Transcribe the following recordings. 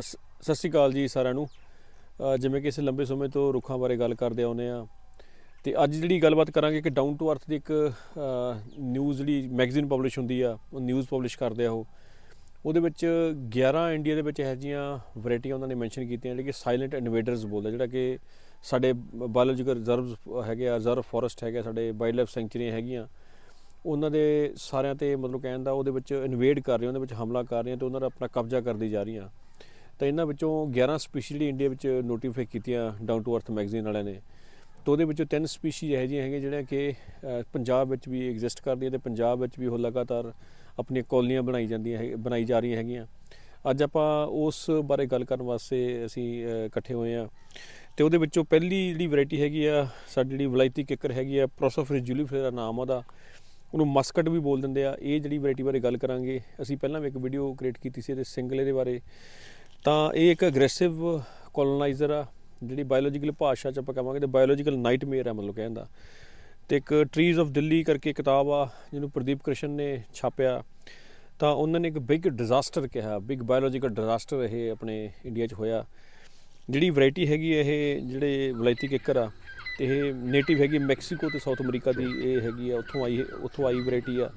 ਸ- ਸਤਿ ਸ਼੍ਰੀ ਅਕਾਲ ਜੀ ਸਾਰਿਆਂ ਨੂੰ। ਜਿਵੇਂ ਕਿ ਇਸ ਲੰਬੇ ਸਮੇਂ ਤੋਂ ਰੁੱਖਾਂ ਬਾਰੇ ਗੱਲ ਕਰਦੇ ਆਉਂਦੇ ਆ ਤੇ ਅੱਜ ਜਿਹੜੀ ਗੱਲਬਾਤ ਕਰਾਂਗੇ ਕਿ ਡਾਊਨ ਟੂ ਅਰਥ ਦੀ ਇੱਕ ਨਿਊਜ਼ ਜਿਹੜੀ ਮੈਗਜ਼ੀਨ ਪਬਲਿਸ਼ ਹੁੰਦੀ ਆ ਉਹ ਨਿਊਜ਼ ਪਬਲਿਸ਼ ਕਰਦੇ ਆ ਉਹ। ਉਹਦੇ ਵਿੱਚ 11 ਇੰਡੀਆ ਦੇ ਵਿੱਚ ਇਹੋ ਜਿਹੀਆਂ ਵੈਰਾਈਟੀਆਂ ਉਹਨਾਂ ਨੇ ਮੈਂਸ਼ਨ ਕੀਤੀਆਂ ਜਿਹੜੀ ਕਿ ਸਾਇਲੈਂਟ ਇਨਵੇਡਰਸ ਬੋਲਦੇ ਜਿਹੜਾ ਕਿ ਸਾਡੇ ਬਾਇਓਲੋਜੀਕਲ ਰਿਜ਼ਰਵਸ ਹੈਗੇ ਆ ਰਿਜ਼ਰਵ ਫੋਰੈਸਟ ਹੈਗੇ ਆ, ਸਾਡੇ ਵਾਈਲਡ ਲਾਈਫ ਸੈਂਚੁਰੀਆਂ ਹੈਗੀਆਂ। ਉਹਨਾਂ ਦੇ ਸਾਰਿਆਂ ਤੇ ਮਤਲਬ ਕਹਿਣ ਦਾ ਉਹਦੇ ਵਿੱਚ ਇਨਵੇਡ ਕਰ ਰਹੀਆਂ ਉਹਦੇ ਵਿੱਚ ਹਮਲਾ ਕਰ ਰਹੀਆਂ ਤੇ ਉਹਨਾਂ ਦਾ ਆਪਣਾ ਕਬਜ਼ਾ ਕਰਦੀ ਜਾ ਰਹੀਆਂ। ਤਾਂ ਇਹਨਾਂ ਵਿੱਚੋਂ 11 ਸਪੀਸੀਜ਼ ਜਿਹੜੀ ਇੰਡੀਆ ਵਿੱਚ ਨੋਟੀਫਾਈ ਕੀਤੀਆਂ ਡਾਊਨ ਟੂ ਅਰਥ ਮੈਗਜ਼ੀਨ ਵਾਲਿਆਂ ਨੇ। ਤਾਂ ਉਹਦੇ ਵਿੱਚੋਂ ਤਿੰਨ ਸਪੀਸੀਜ਼ ਇਹੋ ਜਿਹੀਆਂ ਹੈਗੀਆਂ ਜਿਹੜੀਆਂ ਕਿ ਪੰਜਾਬ ਵਿੱਚ ਵੀ ਐਗਜ਼ਿਸਟ ਕਰਦੀਆਂ ਤੇ ਪੰਜਾਬ ਵਿੱਚ ਵੀ ਉਹ ਲਗਾਤਾਰ ਆਪਣੀਆਂ ਕੌਲੀਆਂ ਬਣਾਈ ਜਾਂਦੀਆਂ ਹੈ ਬਣਾਈ ਜਾ ਰਹੀਆਂ ਹੈਗੀਆਂ। ਅੱਜ ਆਪਾਂ ਉਸ ਬਾਰੇ ਗੱਲ ਕਰਨ ਵਾਸਤੇ ਅਸੀਂ ਇਕੱਠੇ ਹੋਏ ਆ ਤੇ ਉਹਦੇ ਵਿੱਚੋਂ ਪਹਿਲੀ ਜਿਹੜੀ ਵੈਰਾਈਟੀ ਹੈਗੀ ਆ, ਸਾਡੀ ਜਿਹੜੀ ਵਲਾਇਤੀ ਕਿੱਕਰ ਹੈਗੀ ਆ ਪ੍ਰੋਸੋਫਿਸ ਜੂਲੀਫੇਰਾ ਨਾਮ ਉਹਦਾ। ਉਹਨੂੰ ਮਸਕਟ ਵੀ ਬੋਲ ਦਿੰਦੇ ਆ। ਇਹ ਜਿਹੜੀ ਵੈਰਾਈਟੀ ਬਾਰੇ ਗੱਲ ਕਰਾਂਗੇ, ਅਸੀਂ ਪਹਿਲਾਂ ਵੀ ਇੱਕ ਵੀਡੀਓ ਕ੍ਰੀਏਟ ਕੀਤੀ ਸੀ ਇਹਦੇ ਸਿੰਗਲ ਇਹਦੇ ਬਾਰੇ। ਤਾਂ ਇਹ ਇੱਕ ਅਗਰੈਸਿਵ ਕੋਲੋਨਾਈਜ਼ਰ ਆ, ਜਿਹੜੀ ਬਾਇਓਲੋਜੀਕਲ ਭਾਸ਼ਾ ਚ ਆਪਾਂ ਕਹਾਂਗੇ ਤੇ ਬਾਇਓਲੋਜੀਕਲ ਨਾਈਟਮੇਅਰ ਆ ਮਤਲਬ ਕਹਿੰਦਾ ਤੇ ਇੱਕ ਟਰੀਜ਼ ਆਫ ਦਿੱਲੀ ਕਰਕੇ ਕਿਤਾਬ ਆ, ਜਿਹਨੂੰ ਪ੍ਰਦੀਪ ਕ੍ਰਿਸ਼ਨ ਨੇ ਛਾਪਿਆ। ਤਾਂ ਉਹਨਾਂ ਨੇ ਇੱਕ ਬਿਗ ਡਿਜ਼ਾਸਟਰ ਕਿਹਾ ਬਿਗ ਬਾਇਓਲੋਜੀਕਲ ਡਿਜ਼ਾਸਟਰ ਇਹ ਆਪਣੇ ਇੰਡੀਆ 'ਚ ਹੋਇਆ। ਜਿਹੜੀ ਵੈਰਾਈਟੀ ਹੈਗੀ ਇਹ ਜਿਹੜੇ ਵਲਾਇਤੀ ਕਿੱਕਰ ਆ ਇਹ ਨੇਟਿਵ ਹੈਗੀ ਮੈਕਸੀਕੋ ਤੇ ਸਾਊਥ ਅਮਰੀਕਾ ਦੀ ਇਹ ਹੈਗੀ ਆ, ਉੱਥੋਂ ਆਈ ਉੱਥੋਂ ਆਈ ਵੈਰਾਈਟੀ ਆ।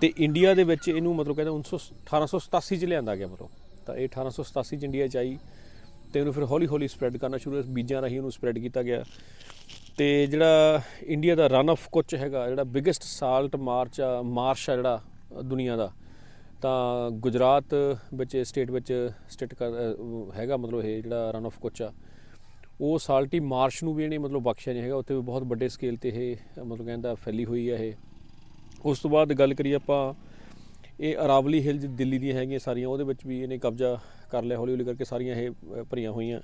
ਤੇ ਇੰਡੀਆ ਦੇ ਵਿੱਚ ਇਹਨੂੰ ਮਤਲਬ ਕਹਿੰਦੇ 1900 1887 ਚ ਲਿਆਂਦਾ ਗਿਆ ਮਤਲਬ। ਤਾਂ ਇਹ 1887 ਚ ਇੰਡੀਆ ਚ ਆਈ ਤੇ ਇਹਨੂੰ ਫਿਰ ਹੌਲੀ ਹੌਲੀ ਸਪਰੈਡ ਕਰਨਾ ਸ਼ੁਰੂ ਹੋਇਆ, ਬੀਜਾਂ ਰਾਹੀਂ ਉਹਨੂੰ ਸਪਰੈਡ ਕੀਤਾ ਗਿਆ। ਤੇ ਜਿਹੜਾ ਇੰਡੀਆ ਦਾ ਰਨ ਆਫ ਕੁਚ ਹੈਗਾ, ਜਿਹੜਾ ਬਿਗੇਸਟ ਸਾਲਟ ਮਾਰਚ ਆ ਮਾਰਸ਼ ਆ ਜਿਹੜਾ ਦੁਨੀਆ ਦਾ, ਤਾਂ ਗੁਜਰਾਤ ਵਿੱਚ ਸਟੇਟ ਵਿੱਚ ਸਟੇਟ ਹੈਗਾ ਮਤਲਬ ਇਹ ਜਿਹੜਾ ਰਨ ਆਫ ਕੁਚ ਆ। ਉਹ ਸਾਲਟੀ ਮਾਰਸ਼ ਨੂੰ ਵੀ ਇਹਨੇ ਮਤਲਬ ਬਖਸ਼ਿਆ ਨਹੀਂ ਹੈਗਾ, ਉੱਥੇ ਵੀ ਬਹੁਤ ਵੱਡੇ ਸਕੇਲ ਤੇ ਇਹ ਮਤਲਬ ਕਹਿੰਦਾ ਫੈਲੀ ਹੋਈ ਆ ਇਹ। ਉਸ ਤੋਂ ਬਾਅਦ ਗੱਲ ਕਰੀਏ ਆਪਾਂ ਇਹ ਅਰਾਵਲੀ ਹਿਲਸ ਦਿੱਲੀ ਦੀਆਂ ਹੈਗੀਆਂ ਸਾਰੀਆਂ, ਉਹਦੇ ਵਿੱਚ ਵੀ ਇਹਨੇ ਕਬਜ਼ਾ ਕਰ ਲਿਆ ਹੌਲੀ ਹੌਲੀ ਕਰਕੇ ਸਾਰੀਆਂ ਇਹ ਭਰੀਆਂ ਹੋਈਆਂ।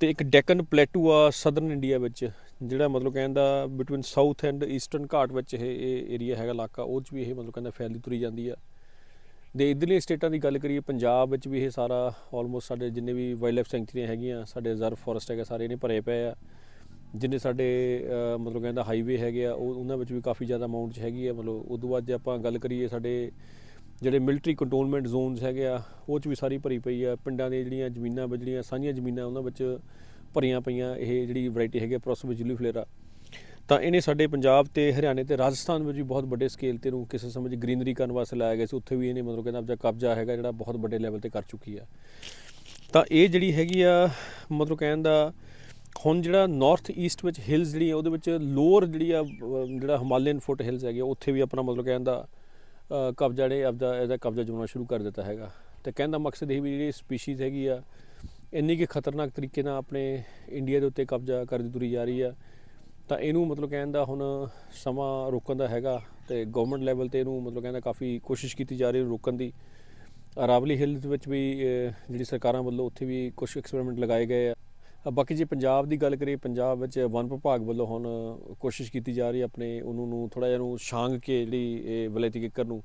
ਤੇ ਇੱਕ ਡੈਕਨ ਪਲੇਟੂ ਆ ਸਦਰਨ ਇੰਡੀਆ ਵਿੱਚ, ਜਿਹੜਾ ਮਤਲਬ ਕਹਿੰਦਾ ਬਿਟਵੀਨ ਸਾਊਥ ਐਂਡ ਈਸਟਰਨ ਘਾਟ ਵਿੱਚ ਇਹ ਇਹ ਏਰੀਆ ਹੈਗਾ ਇਲਾਕਾ, ਉਹ 'ਚ ਵੀ ਇਹ ਮਤਲਬ ਕਹਿੰਦਾ ਫੈਲਦੀ ਤੁਰੀ ਜਾਂਦੀ ਆ। ਦੇ ਇਧਰਲੇ ਸਟੇਟਾਂ ਦੀ ਗੱਲ ਕਰੀਏ, ਪੰਜਾਬ ਵਿੱਚ ਵੀ ਇਹ ਸਾਰਾ ਆਲਮੋਸਟ ਸਾਡੇ ਜਿੰਨੇ ਵੀ ਵਾਈਲਡ ਲਾਈਫ ਸੈਂਚੁਰੀਆਂ ਹੈਗੀਆਂ, ਸਾਡੇ ਰਿਜ਼ਰਵ ਫੋਰੈਸਟ ਹੈਗਾ, ਸਾਰੇ ਇਹਨੇ ਭਰੇ ਪਏ ਆ। ਜਿੰਨੇ ਸਾਡੇ ਮਤਲਬ ਕਹਿੰਦਾ ਹਾਈਵੇ ਹੈਗੇ ਆ, ਉਹ ਉਹਨਾਂ ਵਿੱਚ ਵੀ ਕਾਫੀ ਜ਼ਿਆਦਾ ਅਮਾਉਂਟ 'ਚ ਹੈਗੀ ਆ, ਮਤਲਬ ਉਦੋਂ ਬਾਅਦ ਜੇ ਆਪਾਂ ਗੱਲ ਕਰੀਏ ਸਾਡੇ ਜਿਹੜੇ ਮਿਲਟਰੀ ਕੰਟਰੋਲਮੈਂਟ ਜ਼ੋਨਸ ਹੈਗੇ ਆ, ਉਹ 'ਚ ਵੀ ਸਾਰੀ ਭਰੀ ਪਈ ਆ, ਪਿੰਡਾਂ ਦੀਆਂ ਜਿਹੜੀਆਂ ਜ਼ਮੀਨਾਂ ਵਿੱਚ ਜਿਹੜੀਆਂ ਸਾਂਝੀਆਂ ਜ਼ਮੀਨਾਂ ਉਹਨਾਂ ਵਿੱਚ ਭਰੀਆਂ ਪਈਆਂ, ਇਹ ਜਿਹੜੀ ਵੈਰਾਈਟੀ ਹੈਗੀ ਪ੍ਰੋਸੋਵਿਜੂਲੀ ਫਲੇਰਾ। ਤਾਂ ਇਹਨੇ ਸਾਡੇ ਪੰਜਾਬ ਤੇ ਹਰਿਆਣੇ ਤੇ ਰਾਜਸਥਾਨ ਵਿੱਚ ਵੀ ਬਹੁਤ ਵੱਡੇ ਸਕੇਲ ਤੇ ਨੂੰ ਕਿਸੇ ਸਮੇਂ 'ਚ ਗ੍ਰੀਨਰੀ ਕਰਨ ਵਾਸਤੇ ਲਾਇਆ ਗਿਆ ਸੀ, ਉੱਥੇ ਵੀ ਇਹਨੇ ਮਤਲਬ ਕਹਿੰਦਾ ਆਪਣਾ ਕਬਜ਼ਾ ਹੈਗਾ, ਜਿਹੜਾ ਬਹੁਤ ਵੱਡੇ ਲੈਵਲ ਤੇ ਕਰ ਚੁੱਕੀ ਆ। ਤਾਂ ਇਹ ਜਿਹੜੀ ਹੈਗੀ ਆ, ਮਤਲਬ ਕਹਿਣ ਦਾ ਹੁਣ ਜਿਹੜਾ ਨਾਰਥ ਈਸਟ ਵਿੱਚ ਹਿਲਸ ਜਿਹੜੀ ਉਹਦੇ ਵਿੱਚ ਲੋਅਰ ਜਿਹੜੀ ਆ ਜਿਹੜਾ ਹਿਮਾਲਯਨ ਫੁੱਟ ਹਿਲਸ ਹੈਗੇ ਆ, ਉੱਥੇ ਵੀ ਆਪਣਾ ਮਤਲਬ ਕਹਿਣ ਦਾ ਕਬਜ਼ਾ ਜਿਹੜੇ ਆਪਦਾ ਇਹਦਾ ਕਬਜ਼ਾ ਜਮਾਉਣਾ ਸ਼ੁਰੂ ਕਰ ਦਿੱਤਾ ਹੈਗਾ। ਤੇ ਕਹਿਣ ਦਾ ਮਕਸਦ ਇਹ ਵੀ ਜਿਹੜੀ ਸਪੀਸੀਜ਼ ਹੈਗੀ ਆ ਇੰਨੀ ਕਿ ਖਤਰਨਾਕ ਤਰੀਕੇ ਨਾਲ ਆਪਣੇ ਇੰਡੀਆ ਦੇ ਉੱਤੇ ਕਬਜ਼ਾ ਕਰਦੀ ਤੁਰੀ ਜਾ ਰਹੀ ਆ ਤਾਂ ਇਹਨੂੰ ਮਤਲਬ ਕਹਿਣ ਦਾ ਹੁਣ ਸਮਾਂ ਰੋਕਣ ਦਾ ਹੈਗਾ ਤੇ ਗਵਰਨਮੈਂਟ ਲੈਵਲ ਤੇ ਇਹਨੂੰ ਮਤਲਬ ਕਹਿੰਦਾ ਕਾਫੀ ਕੋਸ਼ਿਸ਼ ਕੀਤੀ ਜਾ ਰਹੀ ਹੈ ਰੋਕਣ ਦੀ। ਅਰਾਵਲੀ ਹਿਲਸ ਵਿੱਚ ਵੀ ਜਿਹੜੀ ਸਰਕਾਰਾਂ ਵੱਲੋਂ ਉੱਥੇ ਵੀ ਕੁਝ ਐਕਸਪੈਰੀਮੈਂਟ ਲਗਾਏ ਗਏ ਆ। ਬਾਕੀ ਜੇ ਪੰਜਾਬ ਦੀ ਗੱਲ ਕਰੀਏ ਪੰਜਾਬ ਵਿੱਚ ਵਨ ਵਿਭਾਗ ਵੱਲੋਂ ਹੁਣ ਕੋਸ਼ਿਸ਼ ਕੀਤੀ ਜਾ ਰਹੀ ਹੈ ਆਪਣੇ ਉਹਨੂੰ ਨੂੰ ਥੋੜਾ ਜਿਹਾ ਨੂੰ ਛਾਂਗ ਕੇ ਜਿਹੜੀ ਇਹ ਵਲੈਤੀ ਕਿੱਕਰ ਨੂੰ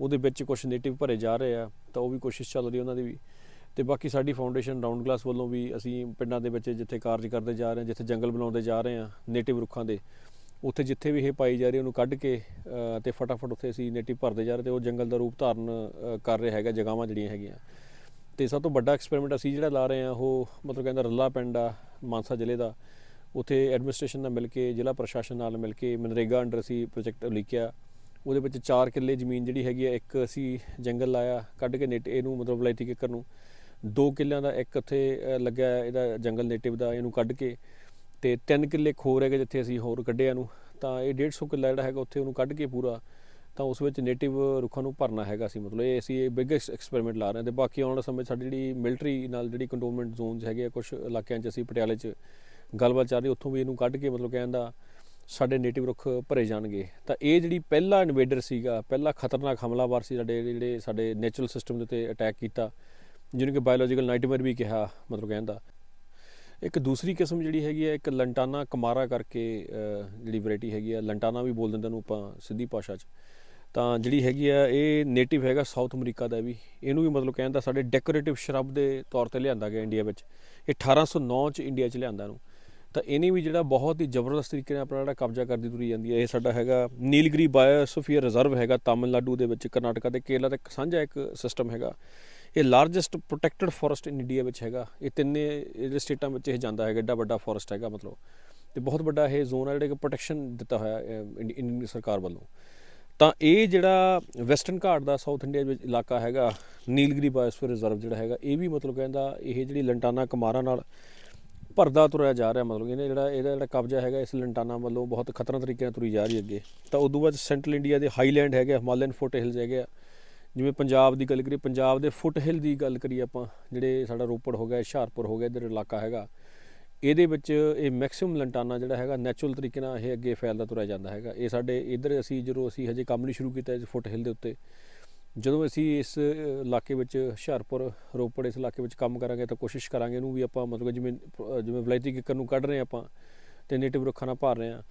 ਉਹਦੇ ਵਿੱਚ ਕੁਝ ਨੇਟਿਵ ਭਰੇ ਜਾ ਰਹੇ ਆ ਤਾਂ ਉਹ ਵੀ ਕੋਸ਼ਿਸ਼ ਚੱਲ ਰਹੀ ਉਹਨਾਂ ਦੀ ਵੀ। ਤੇ ਬਾਕੀ ਸਾਡੀ ਫਾਊਂਡੇਸ਼ਨ ਰਾਉਂਡ ਗਲਾਸ ਵੱਲੋਂ ਵੀ ਅਸੀਂ ਪਿੰਡਾਂ ਦੇ ਵਿੱਚ ਜਿੱਥੇ ਕਾਰਜ ਕਰਦੇ ਜਾ ਰਹੇ ਹਾਂ ਜਿੱਥੇ ਜੰਗਲ ਬਣਾਉਂਦੇ ਜਾ ਰਹੇ ਹਾਂ ਨੇਟਿਵ ਰੁੱਖਾਂ ਦੇ ਉੱਥੇ ਜਿੱਥੇ ਵੀ ਇਹ ਪਾਈ ਜਾ ਰਹੀ ਉਹਨੂੰ ਕੱਢ ਕੇ ਅ, ਤੇ ਫਟਾਫਟ ਉੱਥੇ ਅਸੀਂ ਨੇਟਿਵ ਭਰਦੇ ਜਾ ਰਹੇ ਤੇ ਉਹ ਜੰਗਲ ਦਾ ਰੂਪ ਧਾਰਨ ਕਰ ਰਿਹਾ ਹੈਗਾ ਜਗ੍ਹਾਵਾਂ ਜਿਹੜੀਆਂ ਹੈਗੀਆਂ। ਤੇ ਸਭ ਤੋਂ ਵੱਡਾ ਐਕਸਪੈਰੀਮੈਂਟ ਅਸੀਂ ਜਿਹੜਾ ਲਾ ਰਹੇ ਹਾਂ ਉਹ ਮਤਲਬ ਕਹਿੰਦਾ ਰੱਲਾ ਪਿੰਡ ਆ ਮਾਨਸਾ ਜ਼ਿਲ੍ਹੇ ਦਾ। ਉੱਥੇ ਐਡਮਿਨਿਸਟ੍ਰੇਸ਼ਨ ਨਾਲ ਮਿਲ ਕੇ ਜ਼ਿਲ੍ਹਾ ਪ੍ਰਸ਼ਾਸਨ ਨਾਲ ਮਿਲ ਕੇ ਮਨਰੇਗਾ ਅੰਡਰ ਅਸੀਂ ਪ੍ਰੋਜੈਕਟ ਲਿਖਿਆ ਉਹਦੇ ਵਿੱਚ 4 ਕਿੱਲੇ ਜ਼ਮੀਨ ਜਿਹੜੀ ਹੈਗੀ ਆ ਇੱਕ ਅਸੀਂ ਜੰਗਲ ਲਾਇਆ ਕੱਢ ਕੇ ਨੇਟ ਇਹਨੂੰ ਮਤਲਬ ਵਲਾਇਤੀ ਕਿੱਕਰ ਨੂੰ। 2 ਕਿੱਲਿਆਂ ਦਾ ਇੱਕ ਉੱਥੇ ਅ, ਲੱਗਿਆ ਇਹਦਾ ਜੰਗਲ ਨੇਟਿਵ ਦਾ ਇਹਨੂੰ ਕੱਢ ਕੇ। ਤੇ 3 ਕਿੱਲੇ ਖੋਰ ਹੈਗੇ ਜਿੱਥੇ ਅਸੀਂ ਹੋਰ ਕੱਢਿਆ ਨੂੰ। ਤਾਂ ਇਹ 150 ਕਿੱਲਾ ਜਿਹੜਾ ਹੈਗਾ ਉੱਥੇ ਉਹਨੂੰ ਕੱਢ ਕੇ ਪੂਰਾ। ਤਾਂ ਉਸ ਵਿੱਚ ਨੇਟਿਵ ਰੁੱਖਾਂ ਨੂੰ ਭਰਨਾ ਹੈਗਾ ਸੀ, ਮਤਲਬ ਇਹ ਅਸੀਂ ਇਹ ਬਿਗੇਸਟ ਐਕਸਪੈਰੀਮੈਂਟ ਲਾ ਰਹੇ ਹਾਂ ਤੇ ਬਾਕੀ ਆਉਣ ਵਾਲੇ ਸਮੇਂ ਸਾਡੀ ਜਿਹੜੀ ਮਿਲਟਰੀ ਨਾਲ ਜਿਹੜੀ ਕੰਟੋਨਮੈਂਟ ਜ਼ੋਨਸ ਹੈਗੇ ਆ ਕੁਝ ਇਲਾਕਿਆਂ 'ਚ ਅਸੀਂ ਪਟਿਆਲੇ 'ਚ ਗੱਲਬਾਤ ਚੱਲ ਰਹੀ, ਉੱਥੋਂ ਵੀ ਇਹਨੂੰ ਕੱਢ ਕੇ ਮਤਲਬ ਕਹਿੰਦਾ ਸਾਡੇ ਨੇਟਿਵ ਰੁੱਖ ਭਰੇ ਜਾਣਗੇ। ਤਾਂ ਇਹ ਜਿਹੜੀ ਪਹਿਲਾ ਇਨਵੇਡਰ ਸੀਗਾ, ਪਹਿਲਾ ਖਤਰਨਾਕ ਹਮਲਾਵਰ ਸੀ ਸਾਡੇ ਜਿਹੜੇ ਸਾਡੇ ਨੇਚਰਲ ਸਿਸਟਮ ਦੇ ਉੱਤੇ ਅਟੈਕ ਕੀਤਾ, ਜਿਹਨੂੰ ਕਿ ਬਾਇਓਲੋਜੀਕਲ ਨਾਈਟਮੇਅਰ ਵੀ ਕਿਹਾ, ਮਤਲਬ ਕਹਿੰਦਾ ਇੱਕ ਦੂਸਰੀ ਕਿਸਮ ਜਿਹੜੀ ਹੈਗੀ ਹੈ ਇੱਕ ਲੰਟਾਨਾ ਕਮਾਰਾ ਕਰਕੇ ਜਿਹੜੀ ਵੈਰਾਈਟੀ ਹੈਗੀ ਆ ਲੰਟਾਨਾ ਵੀ ਬੋਲ ਦਿੰਦੇ ਨੂੰ ਆਪਾਂ ਸਿੱਧੀ ਭਾਸ਼ਾ 'ਚ। ਤਾਂ ਜਿਹੜੀ ਹੈਗੀ ਆ, ਇਹ ਨੇਟਿਵ ਹੈਗਾ ਸਾਊਥ ਅਮਰੀਕਾ ਦਾ ਵੀ। ਇਹਨੂੰ ਵੀ ਮਤਲਬ ਕਹਿਣ ਦਾ ਸਾਡੇ ਡੈਕੋਰੇਟਿਵ ਸ਼ਰਬ ਦੇ ਤੌਰ ਤੇ ਲਿਆਂਦਾ ਗਿਆ ਇੰਡੀਆ ਵਿੱਚ। ਇਹ 1809 ਚ ਇੰਡੀਆ 'ਚ ਲਿਆਂਦਾ ਨੂੰ ਤਾਂ ਇਹਨੇ ਵੀ ਜਿਹੜਾ ਬਹੁਤ ਹੀ ਜ਼ਬਰਦਸਤ ਤਰੀਕੇ ਨਾਲ ਆਪਣਾ ਜਿਹੜਾ ਕਬਜ਼ਾ ਕਰਦੀ ਤੁਰੀ ਜਾਂਦੀ ਹੈ। ਇਹ ਸਾਡਾ ਹੈਗਾ ਨੀਲਗਿਰੀ ਬਾਇਓਸਫੀਅਰ ਰਿਜ਼ਰਵ ਹੈਗਾ ਤਾਮਿਲਨਾਡੂ ਦੇ ਵਿੱਚ, ਕਰਨਾਟਕਾ ਤੇ ਕੇਰਲਾ ਦਾ ਇੱਕ ਸਾਂਝਾ ਇੱਕ ਸਿਸਟਮ ਹੈਗਾ। ਇਹ largest protected forest in India ਵਿੱਚ ਹੈਗਾ। ਇਹ ਤਿੰਨੇ ਜਿਹੜੇ ਸਟੇਟਾਂ ਵਿੱਚ ਇਹ ਜਾਂਦਾ ਹੈਗਾ, ਏਡਾ ਵੱਡਾ ਫੋਰੈਸਟ ਹੈਗਾ ਮਤਲਬ। ਤੇ ਬਹੁਤ ਵੱਡਾ ਇਹ ਜ਼ੋਨ ਹੈ ਜਿਹੜਾ ਕਿ ਪ੍ਰੋਟੈਕਸ਼ਨ ਦਿੱਤਾ ਹੋਇਆ ਇੰਡੀਅਨ ਸਰਕਾਰ ਵੱਲੋਂ। ਤਾਂ ਇਹ ਜਿਹੜਾ ਵੈਸਟਰਨ ਘਾਟ ਦਾ ਸਾਊਥ ਇੰਡੀਆ ਵਿੱਚ ਇਲਾਕਾ ਹੈਗਾ ਨੀਲਗਿਰੀ ਬਾਇਓਸਫੀਅਰ ਰਿਜ਼ਰਵ ਜਿਹੜਾ ਹੈਗਾ, ਇਹ ਵੀ ਮਤਲਬ ਕਹਿੰਦਾ ਇਹ ਜਿਹੜੀ ਲੰਟਾਨਾ ਕਮਾਰਾਂ ਨਾਲ ਭਰਦਾ ਤੁਰਿਆ ਜਾ ਰਿਹਾ, ਮਤਲਬ ਇਹਨੇ ਜਿਹੜਾ, ਇਹਦਾ ਜਿਹੜਾ ਕਬਜ਼ਾ ਹੈਗਾ, ਇਸ ਲੰਟਾਨਾ ਵੱਲੋਂ ਬਹੁਤ ਖਤਰਨਾਕ ਤਰੀਕੇ ਨਾਲ ਤੁਰੀ ਜਾ ਰਹੀ ਅੱਗੇ। ਤਾਂ ਉਦੋਂ ਬਾਅਦ ਸੈਂਟਰਲ ਇੰਡੀਆ ਦੇ ਹਾਈਲੈਂਡ ਹੈਗੇ ਹਿਮਾਲਯਨ ਫੁੱਟ ਹਿਲਸ ਹੈਗੇ ਆ। ਜਿਵੇਂ ਪੰਜਾਬ ਦੀ ਗੱਲ ਕਰੀਏ, ਪੰਜਾਬ ਦੇ ਫੁੱਟ ਹਿਲ ਦੀ ਗੱਲ ਕਰੀਏ ਆਪਾਂ, ਜਿਹੜੇ ਸਾਡਾ ਰੋਪੜ ਹੋ ਗਿਆ, ਹੁਸ਼ਿਆਰਪੁਰ ਹੋ ਗਿਆ, ਇਧਰ ਇਲਾਕਾ ਹੈਗਾ। ਇਹਦੇ ਵਿੱਚ ਇਹ ਮੈਕਸਿਮਮ ਲੰਟਾਨਾ ਜਿਹੜਾ ਹੈਗਾ ਨੈਚੁਰਲ ਤਰੀਕੇ ਨਾਲ ਇਹ ਅੱਗੇ ਫੈਲਦਾ ਤੁਰਿਆ ਜਾਂਦਾ ਹੈਗਾ। ਇਹ ਸਾਡੇ ਇਧਰ ਅਸੀਂ ਜਦੋਂ ਅਸੀਂ ਹਜੇ ਕੰਮ ਨਹੀਂ ਸ਼ੁਰੂ ਕੀਤਾ ਇਸ ਫੁੱਟ ਹਿਲ ਦੇ ਉੱਤੇ, ਜਦੋਂ ਅਸੀਂ ਇਸ ਇਲਾਕੇ ਵਿੱਚ ਹੁਸ਼ਿਆਰਪੁਰ, ਰੋਪੜ ਇਸ ਇਲਾਕੇ ਵਿੱਚ ਕੰਮ ਕਰਾਂਗੇ ਤਾਂ ਕੋਸ਼ਿਸ਼ ਕਰਾਂਗੇ ਇਹਨੂੰ ਵੀ ਆਪਾਂ ਮਤਲਬ ਜਿਵੇਂ ਜਿਵੇਂ ਵਲਾਇਤੀ ਕਿੱਕਰ ਨੂੰ ਕੱਢ ਰਹੇ ਹਾਂ ਆਪਾਂ ਤੇ ਨੇਟਿਵ ਰੁੱਖਾਂ ਨਾਲ ਭਰ ਰਹੇ ਹਾਂ,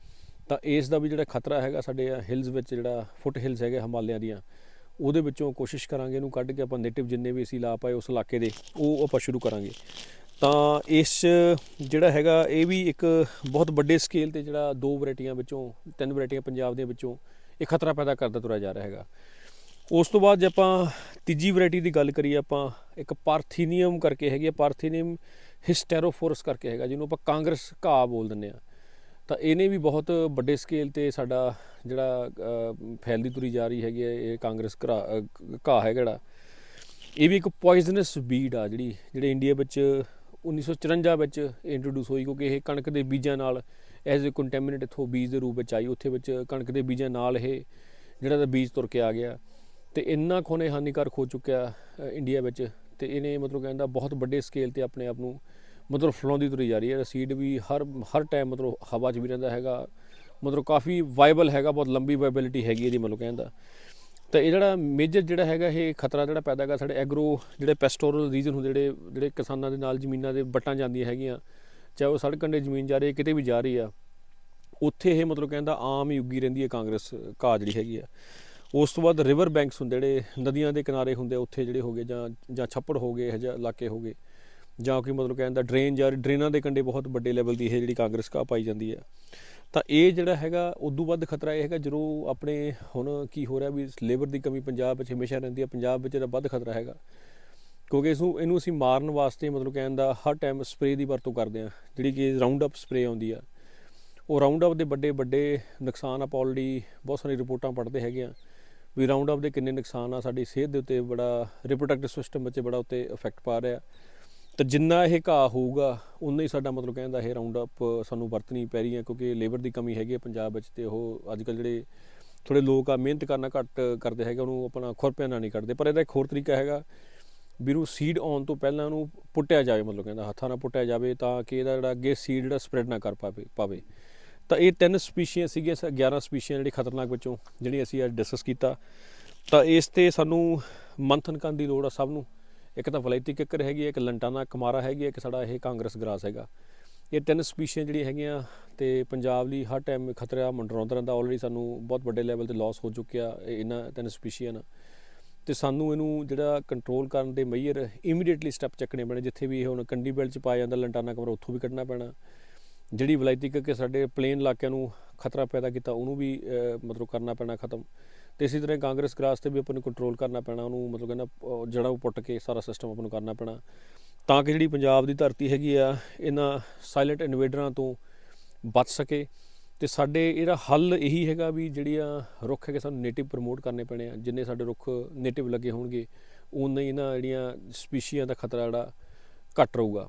ਤਾਂ ਇਸ ਦਾ ਵੀ ਜਿਹੜਾ ਖਤਰਾ ਹੈਗਾ ਸਾਡੇ ਹਿਲਸ ਵਿੱਚ ਜਿਹੜਾ ਫੁੱਟ ਹਿਲਸ ਹੈਗੇ ਹਿਮਾਲਿਆ ਦੀਆਂ, ਉਹਦੇ ਵਿੱਚੋਂ ਕੋਸ਼ਿਸ਼ ਕਰਾਂਗੇ ਇਹਨੂੰ ਕੱਢ ਕੇ ਆਪਾਂ ਨੇਟਿਵ ਜਿੰਨੇ ਵੀ ਅਸੀਂ ਲਾ ਪਾਏ ਉਸ ਇਲਾਕੇ ਦੇ, ਉਹ ਆਪਾਂ ਸ਼ੁਰੂ ਕਰਾਂਗੇ। ਤਾਂ ਇਸ ਜਿਹੜਾ ਹੈਗਾ, ਇਹ ਵੀ ਇੱਕ ਬਹੁਤ ਵੱਡੇ ਸਕੇਲ ਤੇ ਜਿਹੜਾ ਦੋ ਵੈਰਾਈਟੀਆਂ ਵਿੱਚੋਂ, ਤਿੰਨ ਵੈਰਾਈਟੀਆਂ ਪੰਜਾਬ ਦੇ ਵਿੱਚੋਂ ਇਹ ਖਤਰਾ ਪੈਦਾ ਕਰਦਾ ਤੁਰਿਆ ਜਾ ਰਿਹਾ ਹੈਗਾ। ਉਸ ਤੋਂ ਬਾਅਦ ਜੇ ਆਪਾਂ ਤੀਜੀ ਵੈਰਾਈਟੀ ਦੀ ਗੱਲ ਕਰੀਏ, ਆਪਾਂ ਇੱਕ ਪਾਰਥੀਨੀਅਮ ਕਰਕੇ ਹੈਗੀ ਹੈ ਪਾਰਥੀਨੀਅਮ ਹਿਸਟੈਰੋਫੋਰਸ ਕਰਕੇ ਹੈਗਾ, ਜਿਹਨੂੰ ਆਪਾਂ ਕਾਂਗਰਸ ਘਾਹ ਬੋਲ ਦਿੰਦੇ ਆ। ਤਾਂ ਇਹਨੇ ਵੀ ਬਹੁਤ ਵੱਡੇ ਸਕੇਲ ਤੇ ਸਾਡਾ ਜਿਹੜਾ ਫੈਲਦੀ ਤੁਰੀ ਜਾ ਰਹੀ ਹੈਗੀ ਹੈ ਇਹ ਕਾਂਗਰਸ ਘਰਾ- ਘਾਹ ਹੈ ਜਿਹੜਾ। ਇਹ ਵੀ ਇੱਕ ਪੋਇਜ਼ਨਸ ਬੀਡ ਆ ਜਿਹੜੀ, ਜਿਹੜੇ ਇੰਡੀਆ ਵਿੱਚ 1954 ਵਿੱਚ ਇੰਟਰੋਡਿਊਸ ਹੋਈ ਕਿਉਂਕਿ ਇਹ ਕਣਕ ਦੇ ਬੀਜਾਂ ਨਾਲ ਐਜ਼ ਅ ਕੰਟੈਮੀਨੇਟ ਇਥੋਂ ਬੀਜ ਦੇ ਰੂਪ ਵਿੱਚ ਆਈ। ਉੱਥੇ ਵਿੱਚ ਕਣਕ ਦੇ ਬੀਜਾਂ ਨਾਲ ਇਹ ਜਿਹੜਾ ਦਾ ਬੀਜ ਤੁਰ ਕੇ ਆ ਗਿਆ। ਤੇ ਇੰਨਾ ਖੋਨੇ ਹਾਨੀਕਾਰਕ ਹੋ ਚੁੱਕਿਆ ਇੰਡੀਆ ਵਿੱਚ। ਤੇ ਇਹਨੇ ਮਤਲਬ ਕਹਿੰਦਾ ਬਹੁਤ ਵੱਡੇ ਸਕੇਲ ਤੇ ਆਪਣੇ ਆਪ ਨੂੰ ਮਤਲਬ ਫਲਾਉਂਦੀ ਤੁਰੀ ਜਾ ਰਹੀ ਹੈ। ਸੀਡ ਵੀ ਹਰ ਹਰ ਟਾਈਮ ਮਤਲਬ ਹਵਾ 'ਚ ਵੀ ਰਹਿੰਦਾ ਹੈਗਾ। ਮਤਲਬ ਕਾਫੀ ਵਾਇਬਲ ਹੈਗਾ, ਬਹੁਤ ਲੰਬੀ ਵਾਇਬਿਲਿਟੀ ਹੈਗੀ ਇਹਦੀ ਮਤਲਬ ਕਹਿੰਦਾ। ਤਾਂ ਇਹ ਜਿਹੜਾ ਮੇਜਰ ਜਿਹੜਾ ਹੈਗਾ ਇਹ ਖਤਰਾ ਜਿਹੜਾ ਪੈਦਾ ਹੈਗਾ ਸਾਡੇ ਐਗਰੋ ਜਿਹੜੇ ਪੈਸਟੋਰਲ ਰੀਜਨ ਹੁੰਦੇ ਜਿਹੜੇ ਜਿਹੜੇ ਕਿਸਾਨਾਂ ਦੇ ਨਾਲ ਜ਼ਮੀਨਾਂ ਦੇ ਵੱਟਾਂ ਜਾਂਦੀਆਂ ਹੈਗੀਆਂ ਚਾਹੇ ਉਹ ਸੜਕ ਕੰਢੇ ਜ਼ਮੀਨ ਜਾ ਰਹੀ ਹੈ ਕਿਤੇ ਵੀ ਜਾ ਰਹੀ ਆ ਉੱਥੇ ਇਹ ਮਤਲਬ ਕਹਿੰਦਾ ਆਮ ਹੀ ਉੱਗੀ ਰਹਿੰਦੀ ਹੈ ਕਾਂਗਰਸ ਘਾਹ ਜਿਹੜੀ ਹੈਗੀ ਆ। ਉਸ ਤੋਂ ਬਾਅਦ ਰਿਵਰ ਬੈਂਕਸ ਹੁੰਦੇ ਜਿਹੜੇ ਨਦੀਆਂ ਦੇ ਕਿਨਾਰੇ ਹੁੰਦੇ ਆ, ਉੱਥੇ ਜਿਹੜੇ ਹੋਗੇ ਜਾਂ ਜਾਂ ਛੱਪੜ ਹੋਗੇ ਇਹ ਜਿਹੇ ਇਲਾਕੇ ਹੋਗੇ ਜਾਂ ਕੋਈ ਮਤਲਬ ਕਹਿੰਦਾ ਡਰੇਨ ਜਾਂ ਡਰੇਨਾਂ ਦੇ ਕੰਢੇ ਬਹੁਤ ਵੱਡੇ ਲੈਵਲ ਦੀ ਇਹ ਜਿਹੜੀ ਕਾਂਗਰਸ ਘਾਹ ਪਾਈ ਜਾਂਦੀ ਹੈ। ਤਾਂ ਇਹ ਜਿਹੜਾ ਹੈਗਾ, ਉਦੋਂ ਵੱਧ ਖਤਰਾ ਇਹ ਹੈਗਾ ਜਦੋਂ ਆਪਣੇ ਹੁਣ ਕੀ ਹੋ ਰਿਹਾ ਵੀ ਲੇਬਰ ਦੀ ਕਮੀ ਪੰਜਾਬ ਵਿੱਚ ਹਮੇਸ਼ਾ ਰਹਿੰਦੀ ਹੈ ਪੰਜਾਬ ਵਿੱਚ ਇਹਦਾ ਵੱਧ ਖਤਰਾ ਹੈਗਾ। ਕਿਉਂਕਿ ਇਸ ਨੂੰ ਇਹਨੂੰ ਅਸੀਂ ਮਾਰਨ ਵਾਸਤੇ ਮਤਲਬ ਕਹਿਣ ਦਾ ਹਰ ਟਾਈਮ ਸਪਰੇਅ ਦੀ ਵਰਤੋਂ ਕਰਦੇ ਆ ਜਿਹੜੀ ਕਿ ਰਾਉਂਡ ਅਪ ਸਪਰੇਅ ਆਉਂਦੀ ਆ। ਉਹ ਰਾਉਂਡ ਅਪ ਦੇ ਵੱਡੇ ਵੱਡੇ ਨੁਕਸਾਨ ਆਪਾਂ ਆਲਰੇਡੀ ਬਹੁਤ ਸਾਰੀ ਰਿਪੋਰਟਾਂ ਪੜ੍ਹਦੇ ਹੈਗੇ ਆ ਵੀ ਰਾਉਂਡ ਅਪ ਦੇ ਕਿੰਨੇ ਨੁਕਸਾਨ ਆ, ਸਾਡੀ ਸਿਹਤ ਦੇ ਉੱਤੇ ਬੜਾ ਰਿਪਰੋਡਕਟਿਵ ਸਿਸਟਮ ਵਿੱਚ ਬੜਾ ਉੱਤੇ ਇਫੈਕਟ ਪਾ ਰਿਹਾ। ਤਾਂ ਜਿੰਨਾ ਇਹ ਘਾਹ ਹੋਊਗਾ ਉਨਾ ਹੀ ਸਾਡਾ ਮਤਲਬ ਕਹਿੰਦਾ ਇਹ ਰਾਉਂਡ ਅਪ ਸਾਨੂੰ ਵਰਤਣੀ ਪੈ ਰਹੀ ਹੈ, ਕਿਉਂਕਿ ਲੇਬਰ ਦੀ ਕਮੀ ਹੈਗੀ ਹੈ ਪੰਜਾਬ ਵਿੱਚ ਤੇ ਉਹ ਅੱਜ ਕੱਲ ਜਿਹੜੇ ਥੋੜੇ ਲੋਕ ਆ, ਮਿਹਨਤ ਕਰਨਾ ਘੱਟ ਕਰਦੇ ਹੈਗੇ, ਉਹਨੂੰ ਆਪਣਾ ਖੁਰਪਿਆਂ ਨਾਲ ਨਹੀਂ ਕੱਢਦੇ, ਪਰ ਇਹਦਾ ਇੱਕ ਹੋਰ ਤਰੀਕਾ ਹੈਗਾ, ਵੀ ਨੂੰ ਸੀਡ ਆਉਣ ਤੋਂ ਪਹਿਲਾਂ ਉਹਨੂੰ ਪੁੱਟਿਆ ਜਾਵੇ, ਮਤਲਬ ਕਹਿੰਦਾ ਹੱਥਾਂ ਨਾਲ ਪੁੱਟਿਆ ਜਾਵੇ ਤਾਂ ਕਿ ਇਹਦਾ ਜਿਹੜਾ ਅੱਗੇ ਸੀਡ ਜਿਹੜਾ ਸਪਰੈਡ ਨਾ ਕਰ ਪਾਵੇ ਪਾਵੇ। ਤਾਂ ਇਹ ਤਿੰਨ ਸਪੀਸ਼ੀਆਂ ਸੀਗੀਆਂ, ਸ- 11 ਸਪੀਸ਼ੀਆਂ ਜਿਹੜੀ ਖਤਰਨਾਕ ਵਿੱਚੋਂ ਜਿਹੜੀ ਅਸੀਂ ਅੱਜ ਡਿਸਕਸ ਕੀਤਾ। ਤਾਂ ਇਸ ਤੇ ਸਾਨੂੰ ਮੰਥਨ ਕਰਨ ਦੀ ਲੋੜ ਆ ਸਭ ਨੂੰ। ਇੱਕ ਤਾਂ ਵਲਾਇਤੀ ਕਿੱਕਰ ਹੈਗੀ ਹੈ ਇੱਕ ਲੰਟਾਨਾ ਕਮਾਰਾ ਹੈਗੀ ਹੈ ਇੱਕ ਸਾਡਾ ਇਹ ਕਾਂਗਰਸ ਗਰਾਸ ਹੈਗਾ। ਇਹ ਤਿੰਨ ਸਪੀਸ਼ੀਆਂ ਜਿਹੜੀਆਂ ਹੈਗੀਆਂ ਤੇ ਪੰਜਾਬ ਲਈ ਹਰ ਟਾਈਮ ਖਤਰਾ ਮੰਡਰਾਉਂਦਾ ਰਹਿੰਦਾ। ਆਲਰੇਡੀ ਸਾਨੂੰ ਬਹੁਤ ਵੱਡੇ ਲੈਵਲ ਤੇ ਲਾਸ ਹੋ ਚੁੱਕਿਆ ਇਹ- ਇਹਨਾਂ ਤਿੰਨ ਸਪੀਸ਼ੀਆਂ ਨਾਲ। ਤੇ ਸਾਨੂੰ ਇਹਨੂੰ ਜਿਹੜਾ ਕੰਟਰੋਲ ਕਰਨ ਦੇ ਮੇਜਰ ਇਮੀਡੀਏਟਲੀ ਸਟੈਪ ਚੱਕਣੇ ਪੈਣੇ, ਜਿੱਥੇ ਵੀ ਇਹ ਹੁਣ ਕੰਡੀ ਬੈਲਟ ਚ ਪਾਇਆ ਜਾਂਦਾ ਲੰਟਾਨਾ ਕਮਰਾ ਉੱਥੋਂ ਵੀ ਕੱਢਣਾ ਪੈਣਾ। ਜਿਹੜੀ ਵਲਾਇਤੀ ਕਰਕੇ ਸਾਡੇ ਪਲੇਨ ਇਲਾਕਿਆਂ ਨੂੰ ਖਤਰਾ ਪੈਦਾ ਕੀਤਾ ਉਹਨੂੰ ਵੀ ਮਤਲਬ ਕਰਨਾ ਪੈਣਾ ਖਤਮ। ਤੇ ਇਸੇ ਤਰ੍ਹਾਂ ਕਾਂਗਰਸ ਗ੍ਰਾਸ ਤੇ ਵੀ ਆਪਾਂ ਨੂੰ ਕੰਟਰੋਲ ਕਰਨਾ ਪੈਣਾ ਉਹਨੂੰ ਮਤਲਬ ਕਹਿੰਦਾ ਅਹ, ਜੜ੍ਹਾਂ ਪੁੱਟ ਕੇ ਸਾਰਾ ਸਿਸਟਮ ਆਪਾਂ ਨੂੰ ਕਰਨਾ ਪੈਣਾ। ਤਾਂ ਕਿ ਜਿਹੜੀ ਪੰਜਾਬ ਦੀ ਧਰਤੀ ਹੈਗੀ ਆ ਇਹਨਾਂ ਸਾਇਲੈਂਟ ਇਨਵੇਡਰਾਂ ਤੋਂ ਬਚ ਸਕੇ। ਤੇ ਸਾਡੇ ਇਹਦਾ ਹੱਲ ਇਹੀ ਹੈਗਾ ਵੀ ਜਿਹੜੀਆਂ ਰੁੱਖ ਹੈਗੇ ਸਾਨੂੰ ਨੇਟਿਵ ਪ੍ਰਮੋਟ ਕਰਨੇ ਪੈਣੇ ਆ। ਜਿੰਨੇ ਸਾਡੇ ਰੁੱਖ ਨੇਟਿਵ ਲੱਗੇ ਹੋਣਗੇ ਉਨੇ ਹੀ ਇਹਨਾਂ ਜਿਹੜੀਆਂ ਸਪੀਸ਼ੀਆਂ ਦਾ ਖਤਰਾ ਜਿਹੜਾ ਘੱਟ ਰਹੂਗਾ।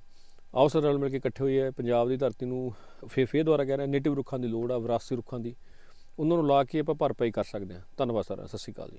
ਆਓ ਸਰ ਰਲ ਮਿਲ ਕੇ ਇਕੱਠੇ ਹੋਈ ਹੈ ਪੰਜਾਬ ਦੀ ਧਰਤੀ ਨੂੰ ਫੇਰ ਫੇਰ ਦੁਆਰਾ ਕਹਿ ਰਿਹਾ ਨੇਟਿਵ ਰੁੱਖਾਂ ਦੀ ਲੋੜ ਆ, ਵਿਰਾਸਤੀ ਰੁੱਖਾਂ ਦੀ। ਉਹਨਾਂ ਨੂੰ ਲਾ ਕੇ ਆਪਾਂ ਭਰਪਾਈ ਕਰ ਸਕਦੇ ਹਾਂ। ਧੰਨਵਾਦ ਸਰ ਸਤਿ ਸ਼੍ਰੀ ਅਕਾਲ ਜੀ।